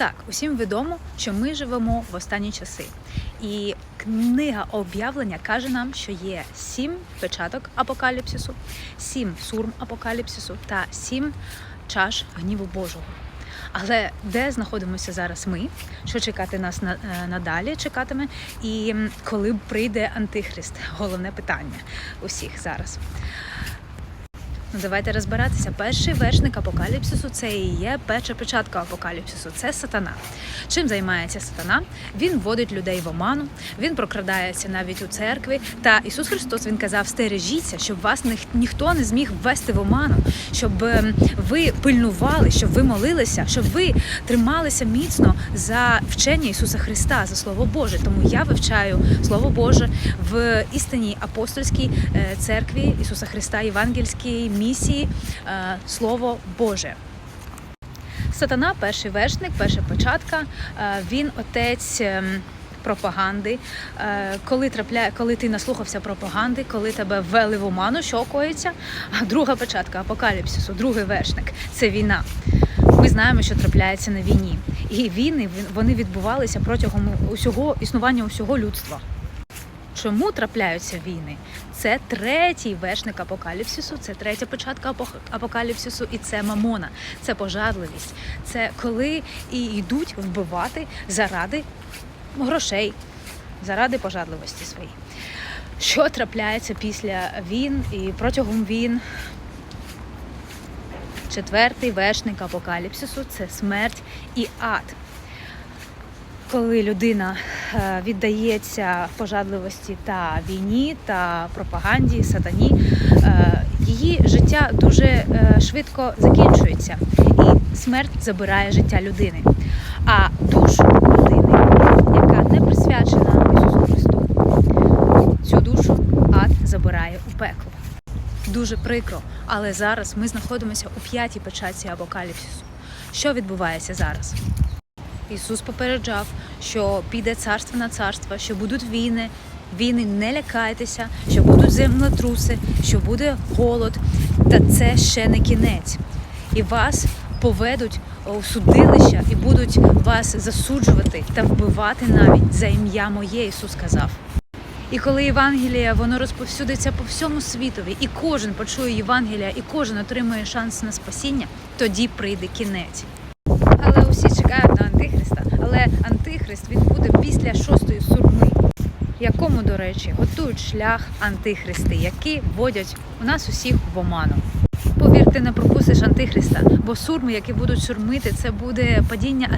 Так, усім відомо, що ми живемо в останні часи. І книга об'явлення каже нам, що є сім печаток апокаліпсису, сім сурм апокаліпсису та сім чаш гніву Божого. Але де знаходимося зараз ми? Що чекати нас е, надалі чекатиме? І коли прийде антихрист? Головне питання усіх зараз. Ну, давайте розбиратися. Перший вершник апокаліпсису це і є перша печатка апокаліпсису. Це сатана. Чим займається сатана? Він вводить людей в оману, він прокрадається навіть у церкві. Та Ісус Христос він казав: стережіться, щоб вас ніх- ніхто не зміг ввести в оману, щоб ем, ви пильнували, щоб ви молилися, щоб ви трималися міцно за вчення Ісуса Христа, за Слово Боже. Тому я вивчаю Слово Боже в істинній апостольській е, церкві Ісуса Христа, євангельській місії е, Слово Боже. Сатана, перший вершник, перша початка, е, він отець. ем, Пропаганди, Е, коли трапляє, коли ти наслухався пропаганди, коли тебе ввели в оману, що коїться. Друга початка апокаліпсису, другий вершник це війна. Ми знаємо, що трапляється на війні, і війни вони відбувалися протягом усього існування усього людства. Чому трапляються війни? Це третій вершник апокаліпсису, це третя початка апокаліпсису, і це мамона, це пожадливість. Це коли і йдуть вбивати заради грошей, заради пожадливості своєї. Що трапляється після війн і протягом війн? Четвертий вершник апокаліпсису це смерть і ад коли людина е, віддається пожадливості та війні та пропаганді, сатані, е, її життя дуже е, швидко закінчується, і смерть забирає життя людини. А душу людини, яка не присвячена Ісусу Христу, цю душу ад забирає у пекло. Дуже прикро, але зараз ми знаходимося у п'ятій печатці апокаліпсису. Що відбувається зараз? Ісус попереджав, що піде царство на царство, що будуть війни. Війни не лякайтеся, що будуть землетруси, що буде голод. Та це ще не кінець. І вас поведуть у судилища і будуть вас засуджувати та вбивати навіть за ім'я моє, Ісус сказав. І коли Євангелія воно розповсюдиться по всьому світові, і кожен почує Євангелія, і кожен отримує шанс на спасіння, тоді прийде кінець. Але усі чекають на Антихриста. Але Антихрист він буде після шостої сурми, якому, до речі, готують шлях антихристи, які вводять у нас усіх в оману. Повір, ти не пропустиш антихриста, бо сурми, які будуть сурмити, це буде падіння